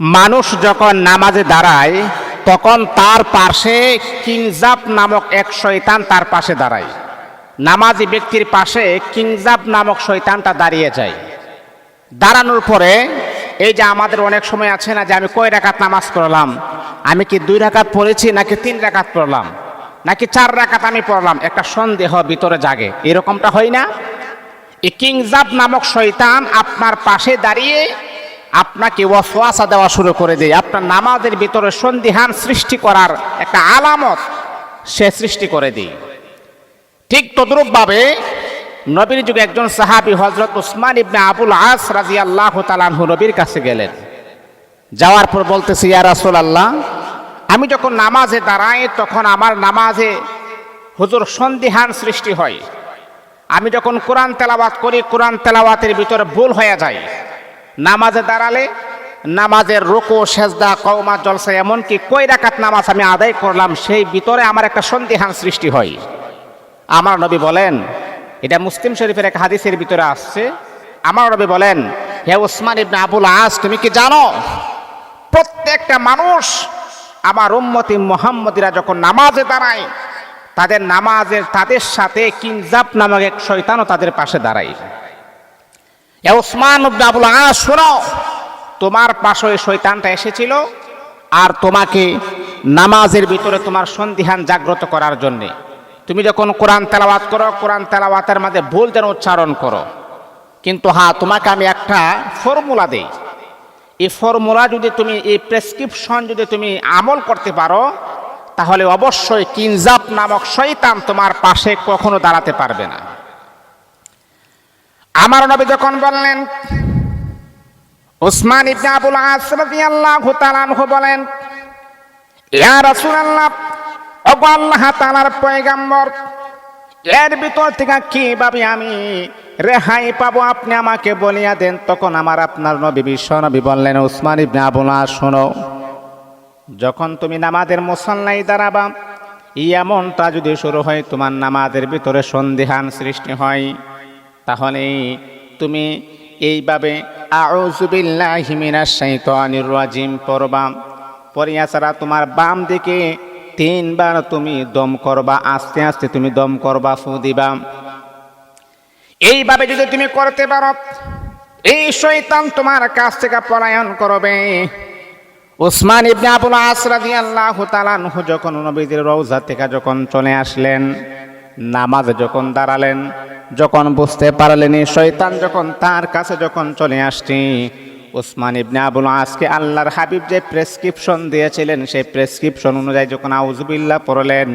মানুষ যখন নামাজে দাঁড়ায়, তখন তার পাশে কিংজাব নামক এক শয়তান তার পাশে দাঁড়ায়। নামাজি ব্যক্তির পাশে কিংজাব নামক শয়তানটা দাঁড়িয়ে যায়। দাঁড়ানোর পরে, এই যে আমাদের অনেক সময় আছে না যে আমি কয় রাকাত নামাজ পড়লাম? আমি কি দুই রাকাত পড়েছি নাকি তিন রাকাত পড়লাম? নাকি চার রাকাত আমি পড়লাম? একটা সন্দেহ ভিতরে জাগে। এরকমটা হয় না? এই কিংজাব নামক শয়তান আপনার পাশে দাঁড়িয়ে আপনাকে ওয়াসওয়াসা দেওয়া শুরু করে দেয়। আপনার নামাজের ভিতরে সন্দিহান সৃষ্টি করার একটা আলামত সে সৃষ্টি করে দেয়। ঠিক তদ্রূপভাবে নবীর যুগে একজন সাহাবি হজরত উসমান ইবনে আবুল আস রাজি আল্লাহ তালানহু নবীর কাছে গেলেন। যাওয়ার পর বলতেছি, ইয়া রাসূল আল্লাহ আমি যখন নামাজে দাঁড়াই তখন আমার নামাজে হুজুর সন্দিহান সৃষ্টি হয়। আমি যখন কোরআন তেলাওয়াত করি, কোরআন তেলাওয়াতের ভিতরে ভুল হয়ে যায়। নামাজে দাঁড়ালে নামাজের রুকু, সেজদা, কওমা, জলসা, এমনকি কই রাকাত নামাজ আমি আদায় করলাম, সেই ভিতরে আমার একটা সন্দিহান সৃষ্টি হয়। আমার নবী বলেন, এটা মুসলিম শরীফের এক হাদিসের ভিতরে আসছে, আমার নবী বলেন, হে ওসমান ইবনে আবুল আস, তুমি কি জানো? প্রত্যেকটা মানুষ আমার উম্মতি মোহাম্মদিরা যখন নামাজে দাঁড়ায়, তাদের নামাজের তাদের সাথে কিনজাব নামক এক শৈতানও তাদের পাশে দাঁড়ায়। ওসমান আবুল আস, শোনো। তোমার পাশে ওই শয়তানটা এসেছিল আর তোমাকে নামাজের ভিতরে তোমার সন্দিহান জাগ্রত করার জন্যে। তুমি যখন কোরআন তেলাওয়াত করো, কোরআন তেলাওয়াতের মাঝে ভুল যেন উচ্চারণ করো। কিন্তু হ্যাঁ তোমাকে আমি একটা ফর্মুলা দেই। এই ফর্মুলা যদি তুমি, এই প্রেসক্রিপশন যদি তুমি আমল করতে পারো, তাহলে অবশ্যই কিনজাব নামক শৈতান তোমার পাশে কখনো দাঁড়াতে পারবে না। আমার নবী যখন বললেন, উসমান ইবনে আবুল আস রাদিয়াল্লাহু তাআলা আনহু বলেন, ইয়া রাসূলুল্লাহ ওগো আল্লাহ তাআলার পয়গাম্বর, এর ভিতর থেকে কীভাবে আমি রেহাই পাবো আপনি আমাকে বলিয়া দেন? তখন আমার আপনার নবী, বিশ্ব নবী বললেন, উসমান ইবনে আবুল শোনো, যখন তুমি নামাজের মুসল্লাই দাঁড়াবা এমনটা যদি শুরু হয়, তোমার নামাজের ভিতরে সন্দেহান সৃষ্টি হয়। তাহলে তুমি এইভাবে আউজুবিল্লাহি মিনাশ শাইতানির রাজিম পড়বা। পড়িয়া ছাড়া তোমার বাম দিকে তিনবার তুমি দম করবা, আস্তে আস্তে তুমি দম করবা, ফু দিবা। এইভাবে যদি তুমি করতে পারো, এই শয়তান তোমার কাছ থেকে পলায়ন করবে। উসমান ইবনে আবুল আস আল্লাহ তাআলা আনহু যখন নবীদের রওজা থেকে যখন চলে আসলেন নামাজে যখন দাঁড়ালেন, যখন বুঝতে পারলেন এই শয়তান যখন তার কাছে যখন চলে আসছে, উসমান ইবনে আবুল আসকে আল্লাহর হাবিব যে প্রেসক্রিপশন দিয়েছিলেন, সেই প্রেসক্রিপশন অনুযায়ী যখন আউজুবিল্লাহ পড়লেন,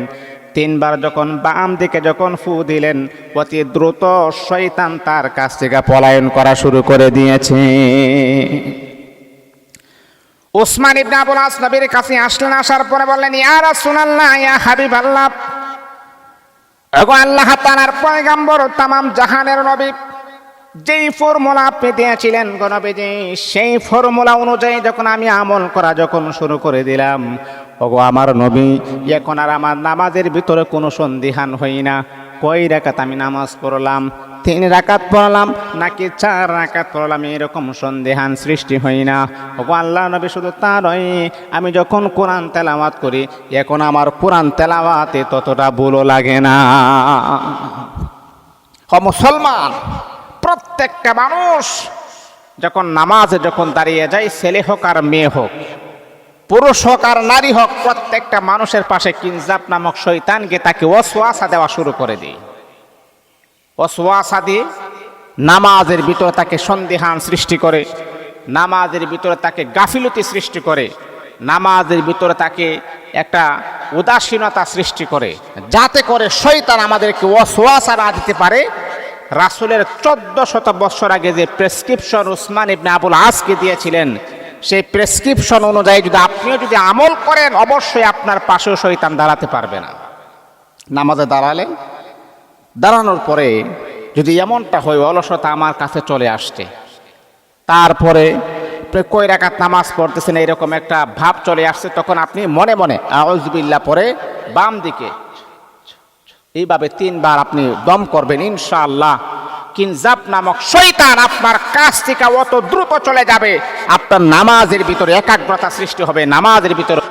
তিনবার যখন বাম দিকে যখন ফু দিলেন, অতি দ্রুত শয়তান তার কাছ থেকে পলায়ন করা শুরু করে দিয়েছে। ওসমান ইবনে আবুল আস নবীর কাছে আসলেন, আসার পরে বললেন, ইয়া রাসূলুল্লাহ, ইয়া হাবিব আল্লাহ ওগো আল্লাহ তালার পয়গাম্বর তামাম জাহানের নবী, যেই ফর্মুলা আপনি দিয়েছিলেন গো সেই ফর্মুলা অনুযায়ী যখন আমি আমল করা যখন শুরু করে দিলাম, ওগো আমার নবী, এখন আর আমার নামাজের ভিতরে কোনো সন্দিহান হই না। কই রেখাত আমি নামাজ পড়লাম তিন রাকাত পড়লাম, নাকি চার রাকাত পড়লাম, এরকম সন্দেহান সৃষ্টি হই না। ওগো আল্লাহ নবী শুধু তা নয় আমি যখন কোরআন তেলাওয়াত করি, এখন আমার কোরআন তেলাওয়াতে ততটা ভুলও লাগে না। হ মুসলমান, প্রত্যেকটা মানুষ যখন নামাজে যখন দাঁড়িয়ে যায়, ছেলে হোক আর মেয়ে হোক, পুরুষ হোক আর নারী হোক, প্রত্যেকটা মানুষের পাশে কিনজাব নামক শৈতানকে তাকে অসোয়াশা দেওয়া শুরু করে দিই অসোয়াশা নামাজের ভিতরে তাকে সন্দেহান সৃষ্টি করে, নামাজের ভিতরে তাকে গাফিলতি সৃষ্টি করে, নামাজের ভিতরে তাকে একটা উদাসীনতা সৃষ্টি করে। যাতে করে শৈতান আমাদেরকে অসোয়াশা না দিতে পারে। রাসুলের চোদ্দ শত বৎসর আগে যে প্রেসক্রিপশন উসমান ইবনে আবুল আসকে দিয়েছিলেন, সেই প্রেসক্রিপশন অনুযায়ী যদি আপনিও যদি আমল করেন, অবশ্যই আপনার পাশেও শৈতান দাঁড়াতে পারবে না। নামাজে দাঁড়ালেন দাঁড়ানোর পরে যদি এমনটা হয়, অলসতা আমার কাছে চলে আসছে। তারপরে কই রাকাত নামাজ পড়তেছেন, এরকম একটা ভাব চলে আসছে, তখন আপনি মনে মনে আউজবিল্লা পরে বাম দিকে এইভাবে তিনবার আপনি দম করবেন, ইনশাআল্লাহ। কিনজাব নামক শয়তান আপনার কাছ থেকে অত দ্রুত চলে যাবে, আপনার নামাজের ভিতরে একাগ্রতা সৃষ্টি হবে, নামাজের ভিতরে